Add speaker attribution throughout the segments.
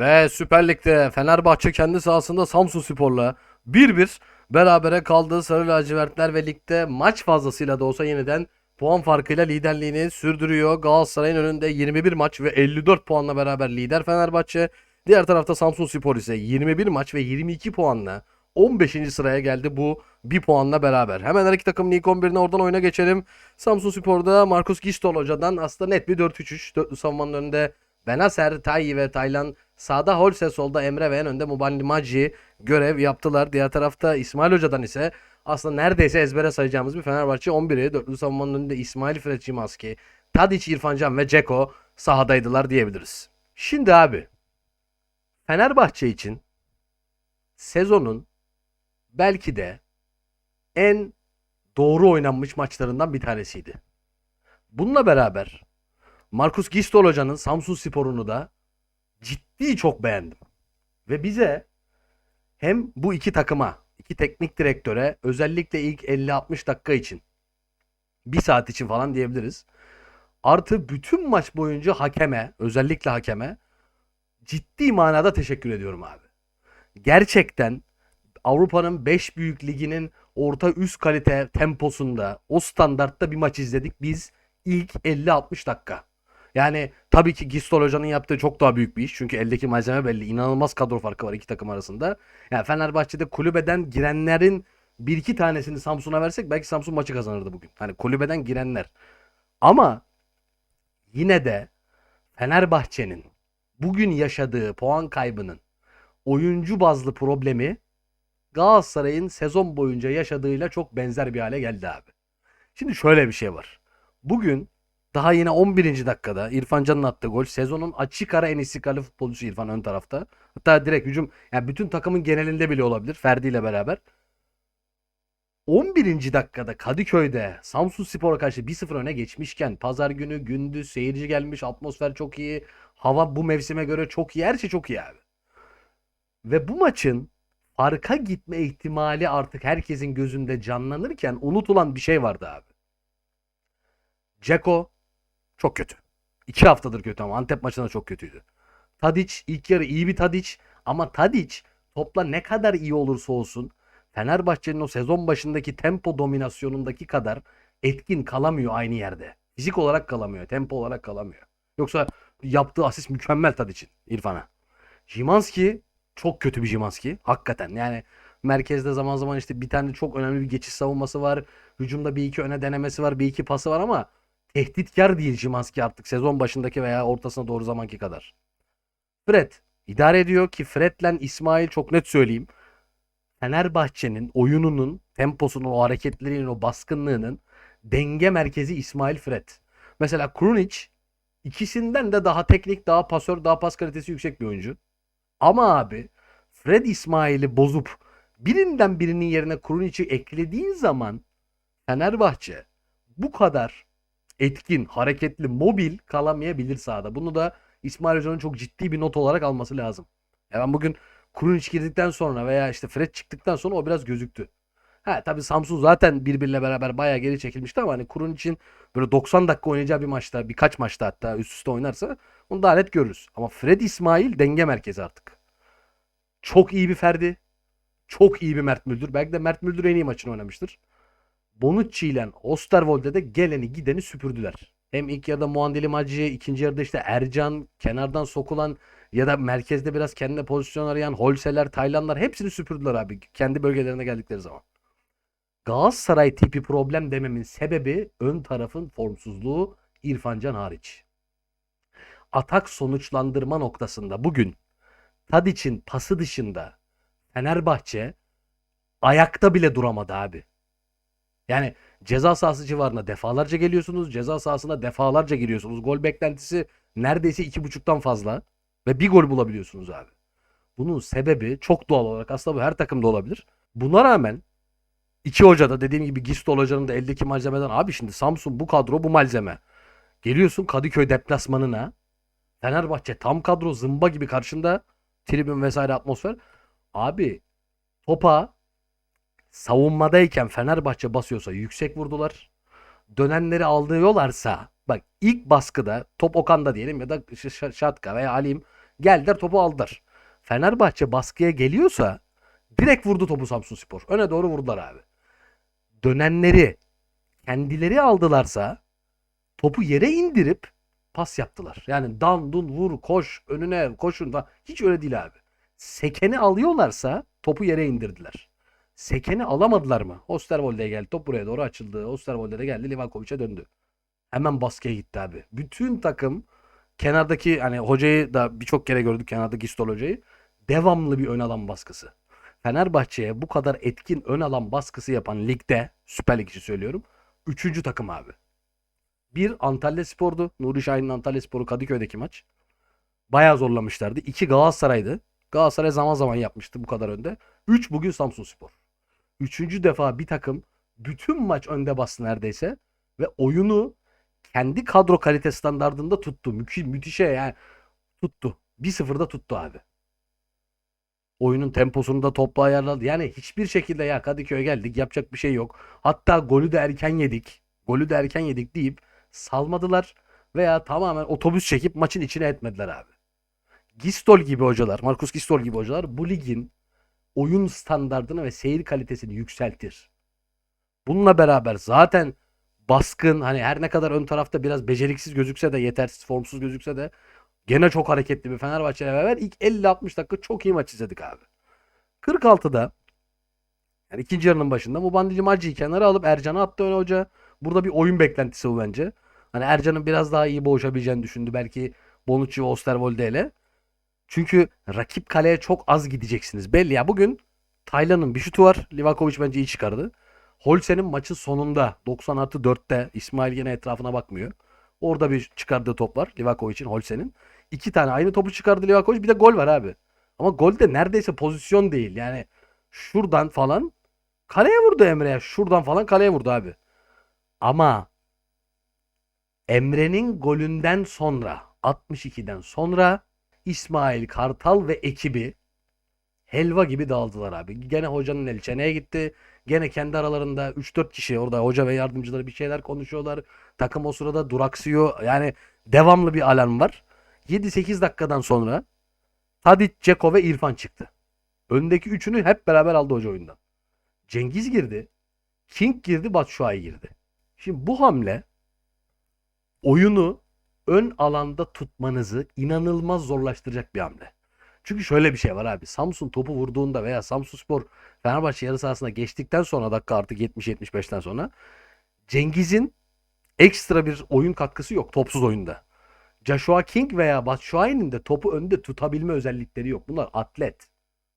Speaker 1: Ve Süper Lig'de Fenerbahçe kendi sahasında Samsun Spor'la 1-1 berabere kaldı. Sarı lacivertler ve ligde maç fazlasıyla da olsa yeniden puan farkıyla liderliğini sürdürüyor. Galatasaray'ın önünde 21 maç ve 54 puanla beraber lider Fenerbahçe. Diğer tarafta Samsun Spor ise 21 maç ve 22 puanla 15. sıraya geldi bu bir puanla beraber. Hemen her iki takımın ilk 11'ine oradan oyuna geçelim. Samsun Spor'da Markus Gistol hocadan aslında net bir 4-3-3. Dörtlü savunmanın önünde Benaser, Tayi ve Taylan sağda Holse, solda Emre ve en önde Mubandi Maci görev yaptılar. Diğer tarafta İsmail Hoca'dan ise aslında neredeyse ezbere sayacağımız bir Fenerbahçe 11'i. Dörtlü savunmanın önünde İsmail Fred Cimaski, Tadic, İrfancan ve Ceko sahadaydılar diyebiliriz. Şimdi abi Fenerbahçe için sezonun belki de en doğru oynanmış maçlarından bir tanesiydi. Bununla beraber Markus Gistol hocanın Samsun Spor'unu da ciddi çok beğendim. Ve bize hem bu iki takıma, iki teknik direktöre özellikle ilk 50-60 dakika için bir saat için falan diyebiliriz. Artı bütün maç boyunca hakeme, özellikle hakeme ciddi manada teşekkür ediyorum abi. Gerçekten Avrupa'nın 5 büyük liginin orta üst kalite temposunda o standartta bir maç izledik biz ilk 50-60 dakika. Yani tabii ki Gistol Hoca'nın yaptığı çok daha büyük bir iş. Çünkü eldeki malzeme belli. İnanılmaz kadro farkı var iki takım arasında. Yani Fenerbahçe'de kulübeden girenlerin bir iki tanesini Samsun'a versek belki Samsun maçı kazanırdı bugün. Hani kulübeden girenler. Ama yine de Fenerbahçe'nin bugün yaşadığı puan kaybının oyuncu bazlı problemi Galatasaray'ın sezon boyunca yaşadığıyla çok benzer bir hale geldi abi. Şimdi şöyle bir şey var. Bugün daha yine 11. dakikada İrfan Can'ın attığı gol sezonun açık ara en istikrarlı futbolcusu İrfan ön tarafta. Hatta direkt hücum yani bütün takımın genelinde bile olabilir Ferdi ile beraber. 11. dakikada Kadıköy'de Samsun Spor'a karşı 1-0 öne geçmişken pazar günü gündüz seyirci gelmiş atmosfer çok iyi. Hava bu mevsime göre çok iyi her şey çok iyi abi. Ve bu maçın farka gitme ihtimali artık herkesin gözünde canlanırken unutulan bir şey vardı abi. Ceko çok kötü. İki haftadır kötü ama Antep maçında çok kötüydü. Tadic ilk yarı iyi bir Tadic ama Tadic topla ne kadar iyi olursa olsun Fenerbahçe'nin o sezon başındaki tempo dominasyonundaki kadar etkin kalamıyor aynı yerde. Fizik olarak kalamıyor, tempo olarak kalamıyor. Yoksa yaptığı asist mükemmel Tadic'in İrfan'a. Jimanski çok kötü bir Jimanski. Hakikaten yani merkezde zaman zaman işte bir tane çok önemli bir geçiş savunması var. Hücumda bir iki öne denemesi var. Bir iki pası var ama tehditkar değil Jimanski artık sezon başındaki veya ortasına doğru zamanki kadar. Fred idare ediyor ki Fred'le İsmail çok net söyleyeyim. Fenerbahçe'nin oyununun, temposunun, o hareketlerinin, o baskınlığının denge merkezi İsmail Fred. Mesela Krunic ikisinden de daha teknik, daha pasör, daha pas kalitesi yüksek bir oyuncu. Ama abi Fred İsmail'i bozup birinden birinin yerine Krunic'i eklediğin zaman Fenerbahçe bu kadar etkin, hareketli, mobil kalamayabilir sahada. Bunu da İsmail Hoca'nın çok ciddi bir not olarak alması lazım. Ya ben bugün Krunic girdikten sonra veya işte Fred çıktıktan sonra o biraz gözüktü. Ha tabii Samsun zaten birbiriyle beraber bayağı geri çekilmişti ama hani Krunic'in böyle 90 dakika oynayacağı bir maçta, birkaç maçta hatta üst üste oynarsa onu daha net görürüz. Ama Fred İsmail denge merkezi artık. Çok iyi bir Ferdi. Çok iyi bir Mert Müldür. Belki de Mert Müldür en iyi maçını oynamıştır. Bonucci ile Osterwolde de geleni gideni süpürdüler. Hem ilk yarıda Muandeli Macı, ikinci yarıda işte Ercan, kenardan sokulan ya da merkezde biraz kendine pozisyon arayan Holseler, Taylanlar hepsini süpürdüler abi kendi bölgelerine geldikleri zaman. Galatasaray tipi problem dememin sebebi ön tarafın formsuzluğu İrfan Can hariç. Atak sonuçlandırma noktasında bugün Tadic'in pası dışında Fenerbahçe ayakta bile duramadı abi. Yani ceza sahası civarına defalarca geliyorsunuz. Ceza sahasına defalarca giriyorsunuz. Gol beklentisi neredeyse iki buçuktan fazla. Ve bir gol bulabiliyorsunuz abi. Bunun sebebi çok doğal olarak aslında bu her takımda olabilir. Buna rağmen iki hoca da dediğim gibi Gistol hocanın da eldeki malzemeden abi şimdi Samsun bu kadro bu malzeme. Geliyorsun Kadıköy deplasmanına. Fenerbahçe tam kadro zımba gibi karşında tribün vesaire atmosfer. Abi topa savunmadayken Fenerbahçe basıyorsa yüksek vurdular. Dönenleri aldırıyorlarsa bak ilk baskıda top Okan'da diyelim ya da Şatka veya Alim Geldiler topu aldılar. Fenerbahçe baskıya geliyorsa direkt vurdu topu Samsunspor. Öne doğru vurdular abi. Dönenleri kendileri aldılarsa topu yere indirip pas yaptılar. Yani dan dun vur koş önüne koşun falan. Hiç öyle değil abi. Sekeni alıyorlarsa topu yere indirdiler. Sekeni alamadılar mı? Osterwolde'ye geldi. Top buraya doğru açıldı. Osterwolde de geldi. Livakovic'e döndü. Hemen baskıya gitti abi. Bütün takım kenardaki hani hocayı da birçok kere gördük kenardaki Gistol hocayı. Devamlı bir ön alan baskısı. Fenerbahçe'ye bu kadar etkin ön alan baskısı yapan ligde Süper Lig için söylüyorum. Üçüncü takım abi. Bir Antalya Spor'du. Nuri Şahin'in Antalya Spor'u Kadıköy'deki maç. Bayağı zorlamışlardı. İki Galatasaray'dı. Galatasaray zaman zaman yapmıştı bu kadar önde. Üç bugün Samsun Spor. Üçüncü defa bir takım bütün maç önde bastı neredeyse. Ve oyunu kendi kadro kalite standardında tuttu. Mü müthişe yani tuttu. 1-0'da tuttu abi. Oyunun temposunu da topla ayarladı. Yani hiçbir şekilde ya Kadıköy'e geldik yapacak bir şey yok. Hatta golü de erken yedik. Golü de erken yedik deyip salmadılar. Veya tamamen otobüs çekip maçın içine etmediler abi. Gistol gibi hocalar, Marcus Gistol gibi hocalar bu ligin oyun standardını ve seyir kalitesini yükseltir. Bununla beraber zaten baskın hani her ne kadar ön tarafta biraz beceriksiz gözükse de yetersiz formsuz gözükse de gene çok hareketli bir Fenerbahçe ile beraber ilk 50-60 dakika çok iyi maç izledik abi. 46'da yani ikinci yarının başında Mubandici Maci'yi kenara alıp Ercan'ı attı öne hoca. Burada bir oyun beklentisi bu bence. Hani Ercan'ın biraz daha iyi boğuşabileceğini düşündü. Belki Bonucci ve Osterwolde ile. Çünkü rakip kaleye çok az gideceksiniz. Belli ya bugün Taylan'ın bir şutu var. Livakovic bence iyi çıkardı. Holsen'in maçın sonunda 90 artı 4'te İsmail yine etrafına bakmıyor. Orada bir çıkardığı top var Livakovic'in Holsen'in. İki tane aynı topu çıkardı Livakovic. Bir de gol var abi. Ama gol de neredeyse pozisyon değil. Yani şuradan falan kaleye vurdu Emre'ye. Şuradan falan kaleye vurdu abi. Ama Emre'nin golünden sonra 62'den sonra İsmail Kartal ve ekibi helva gibi dağıldılar abi. Gene hocanın eli çeneye gitti. Gene kendi aralarında 3-4 kişi orada hoca ve yardımcıları bir şeyler konuşuyorlar. Takım o sırada duraksıyor. Yani devamlı bir alarm var. 7-8 dakikadan sonra Tadic, Ceko ve İrfan çıktı. Öndeki üçünü hep beraber aldı hoca oyundan. Cengiz girdi. King girdi, Batshuayi girdi. Şimdi bu hamle oyunu ön alanda tutmanızı inanılmaz zorlaştıracak bir hamle. Çünkü şöyle bir şey var abi. Samsun topu vurduğunda veya Samsunspor Fenerbahçe yarı sahasına geçtikten sonra dakika artık 70-75'ten sonra Cengiz'in ekstra bir oyun katkısı yok topsuz oyunda. Joshua King veya Batshuayi'nin de topu önde tutabilme özellikleri yok. Bunlar atlet.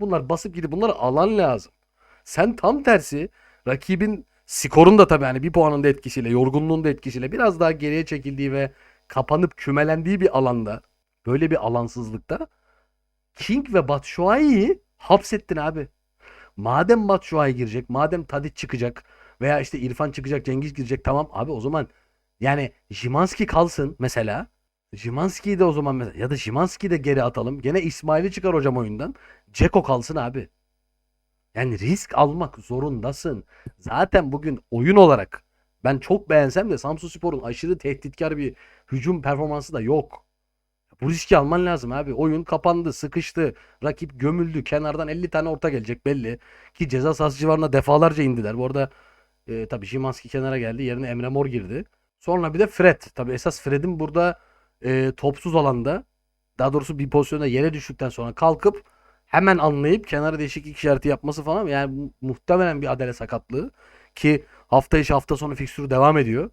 Speaker 1: Bunlar basıp gidip bunlara alan lazım. Sen tam tersi rakibin skorun da tabii hani bir puanın da etkisiyle, yorgunluğun da etkisiyle biraz daha geriye çekildiği ve kapanıp kümelendiği bir alanda böyle bir alansızlıkta King ve Batshuayi'yi hapsettin abi. Madem Batshuayi girecek, madem Tadic çıkacak veya işte İrfan çıkacak, Cengiz girecek tamam abi o zaman yani Jimanski kalsın mesela. Jimanski'yi de o zaman mesela ya da Jimanski'yi de geri atalım. Gene İsmail'i çıkar hocam oyundan. Ceko kalsın abi. Yani risk almak zorundasın. Zaten bugün oyun olarak ben çok beğensem de Samsunspor'un aşırı tehditkar bir hücum performansı da yok. Bu riski alman lazım abi. Oyun kapandı, sıkıştı. Rakip gömüldü. Kenardan 50 tane orta gelecek belli. Ki ceza sahası civarına defalarca indiler. Bu arada e, tabii Szymanski kenara geldi. Yerine Emre Mor girdi. Sonra bir de Fred. Tabii esas Fred'in burada e, topsuz alanda daha doğrusu bir pozisyonda yere düştükten sonra kalkıp hemen anlayıp kenara değişiklik işareti yapması falan yani mu- muhtemelen bir adale sakatlığı ki hafta içi hafta sonu fikstürü devam ediyor.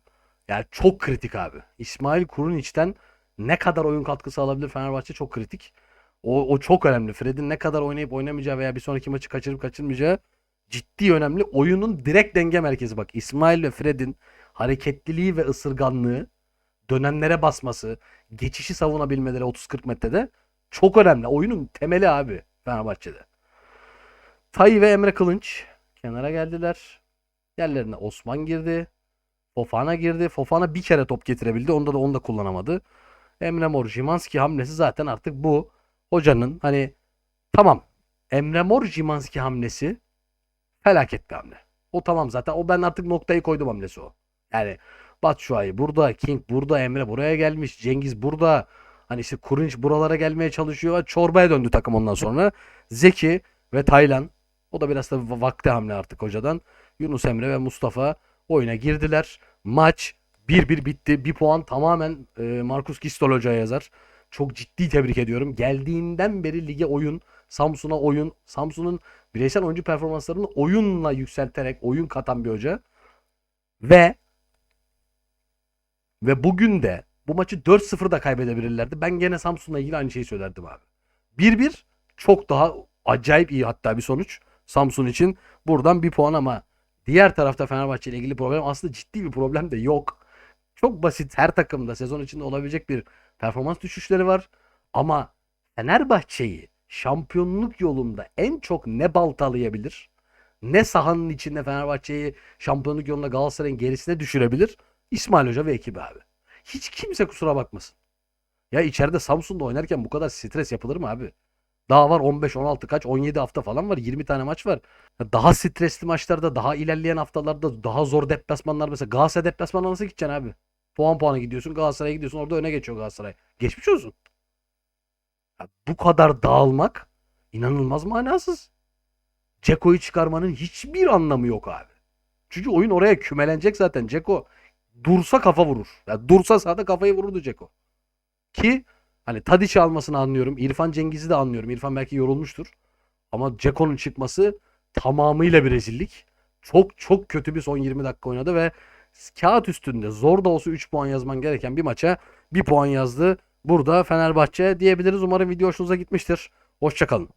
Speaker 1: Yani çok kritik abi. İsmail Kuruniç'ten ne kadar oyun katkısı alabilir Fenerbahçe çok kritik. O, o çok önemli. Fred'in ne kadar oynayıp oynamayacağı veya bir sonraki maçı kaçırıp kaçırmayacağı ciddi önemli. Oyunun direkt denge merkezi bak. İsmail ve Fred'in hareketliliği ve ısırganlığı, dönenlere basması, geçişi savunabilmeleri 30-40 metrede çok önemli. Oyunun temeli abi Fenerbahçe'de. Tay ve Emre Kılınç kenara geldiler. Yerlerine Osman girdi. Fofana girdi. Fofana bir kere top getirebildi. Onda da onu da kullanamadı. Emre Mor Jimanski hamlesi zaten artık bu hocanın hani tamam Emre Mor Jimanski hamlesi felaket bir hamle. O tamam zaten. O ben artık noktayı koydum hamlesi o. Yani Batshuayi burada, King burada, Emre buraya gelmiş, Cengiz burada. Hani işte Kurunç buralara gelmeye çalışıyor. Çorbaya döndü takım ondan sonra. Zeki ve Taylan. O da biraz da va- vakti hamle artık hocadan. Yunus Emre ve Mustafa oyuna girdiler. Maç 1-1 bitti. Bir puan tamamen e, Markus Gistol hocaya yazar. Çok ciddi tebrik ediyorum. Geldiğinden beri lige oyun, Samsun'a oyun, Samsun'un bireysel oyuncu performanslarını oyunla yükselterek oyun katan bir hoca. Ve ve bugün de bu maçı 4-0 da kaybedebilirlerdi. Ben gene Samsun'la ilgili aynı şeyi söylerdim abi. 1-1 çok daha acayip iyi hatta bir sonuç. Samsun için buradan bir puan ama diğer tarafta Fenerbahçe ile ilgili problem aslında ciddi bir problem de yok. Çok basit her takımda sezon içinde olabilecek bir performans düşüşleri var. Ama Fenerbahçe'yi şampiyonluk yolunda en çok ne baltalayabilir? Ne sahanın içinde Fenerbahçe'yi şampiyonluk yolunda Galatasaray'ın gerisine düşürebilir? İsmail Hoca ve ekibi abi. Hiç kimse kusura bakmasın. Ya içeride Samsun'da oynarken bu kadar stres yapılır mı abi? Daha var 15, 16 kaç 17 hafta falan var. 20 tane maç var. Daha stresli maçlarda, daha ilerleyen haftalarda, daha zor deplasmanlar mesela Galatasaray deplasmanına nasıl gideceksin abi? Puan puana gidiyorsun, Galatasaray'a gidiyorsun. Orada öne geçiyor Galatasaray. Geçmiş olsun. Ya bu kadar dağılmak inanılmaz manasız. Ceko'yu çıkarmanın hiçbir anlamı yok abi. Çünkü oyun oraya kümelenecek zaten. Ceko dursa kafa vurur. Ya dursa sahada kafayı vururdu Ceko. Ki hani Tadiç'i almasını anlıyorum. İrfan Cengiz'i de anlıyorum. İrfan belki yorulmuştur. Ama Ceko'nun çıkması tamamıyla bir rezillik. Çok çok kötü bir son 20 dakika oynadı ve kağıt üstünde zor da olsa 3 puan yazman gereken bir maça 1 puan yazdı. Burada Fenerbahçe diyebiliriz. Umarım video hoşunuza gitmiştir. Hoşçakalın.